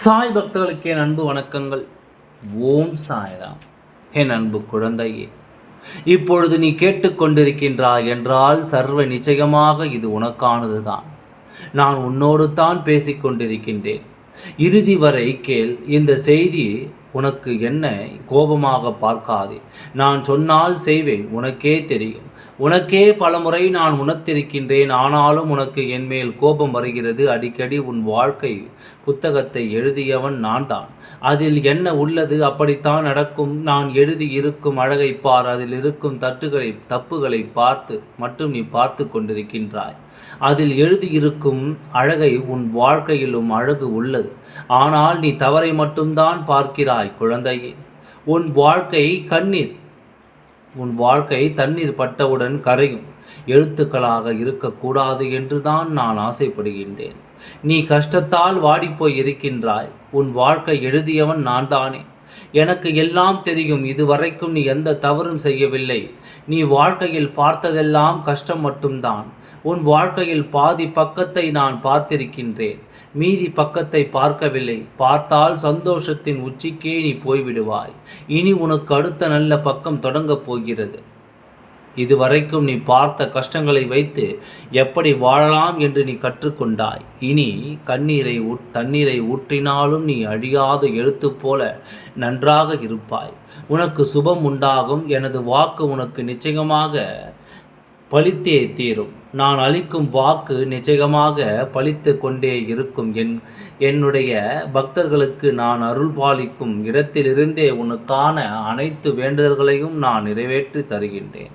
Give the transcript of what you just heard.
சாய் பக்தர்களுக்கு என் அன்பு வணக்கங்கள். ஓம் சாய்ராம். என் அன்பு குழந்தையே இப்பொழுது நீ கேட்டுக்கொண்டிருக்கின்றாய் என்றால் சர்வ நிச்சயமாக இது உனக்கானது தான் நான் உன்னோடு தான் பேசிக்கொண்டிருக்கின்றேன். இறுதி வரை கேள் இந்த செய்தி உனக்கு என்ன கோபமாக பார்க்காதே. நான் சொன்னால் செய்வேன் உனக்கே தெரியும். உனக்கே பலமுறை நான் உணர்த்திருக்கின்றேன் ஆனாலும் உனக்கு என் மேல் கோபம் வருகிறது. அடிக்கடி உன் வாழ்க்கை புத்தகத்தை எழுதியவன் நான் தான் அதில் என்ன உள்ளது? அப்படித்தான் நடக்கும். நான் எழுதி இருக்கும் அழகை பார். அதில் இருக்கும் தட்டுகளை தப்புகளை பார்த்து மட்டும் நீ பார்த்து கொண்டிருக்கின்றாய். அதில் எழுதியிருக்கும் அழகை உன் வாழ்க்கையிலும் அழகு உள்ளது. ஆனால் நீ தவறை மட்டும்தான் பார்க்கிறாய். குழந்தையே உன் வாழ்க்கை கண்ணீர் உன் வாழ்க்கை தண்ணீர் பட்டவுடன் கரையும். எழுத்துக்களாக இருக்கக்கூடாது என்றுதான் நான் ஆசைப்படுகின்றேன். நீ கஷ்டத்தால் வாடிப்போய் இருக்கின்றாய். உன் வாழ்க்கை எழுதியவன் நான் தானே எனக்கு எல்லாம் தெரியும் இதுவரைக்கும் நீ எந்த தவறும் செய்யவில்லை. நீ வாழ்க்கையில் பார்த்ததெல்லாம் கஷ்டம் மட்டும்தான். உன் வாழ்க்கையில் பாதி பக்கத்தை நான் பார்த்திருக்கின்றேன். மீதி பக்கத்தை பார்க்கவில்லை. பார்த்தால் சந்தோஷத்தின் உச்சிக்கே நீ போய்விடுவாய். இனி உனக்கு அடுத்த நல்ல பக்கம் தொடங்கப் போகிறது. இதுவரைக்கும் நீ பார்த்த கஷ்டங்களை வைத்து எப்படி வாழலாம் என்று நீ கற்றுக்கொண்டாய். இனி கண்ணீரை தண்ணீரை ஊற்றினாலும் நீ அழியாத எழுத்து போல நன்றாக இருப்பாய். உனக்கு சுபம் உண்டாகும் எனது வாக்கு உனக்கு நிச்சயமாக பழித்தே தீரும். நான் அளிக்கும் வாக்கு நிச்சயமாக பழித்து கொண்டே இருக்கும். என் என்னுடைய பக்தர்களுக்கு நான் அருள் பாலிக்கும் இடத்திலிருந்தே உனக்கான அனைத்து வேண்டுதல்களையும் நான் நிறைவேற்றி தருகின்றேன்.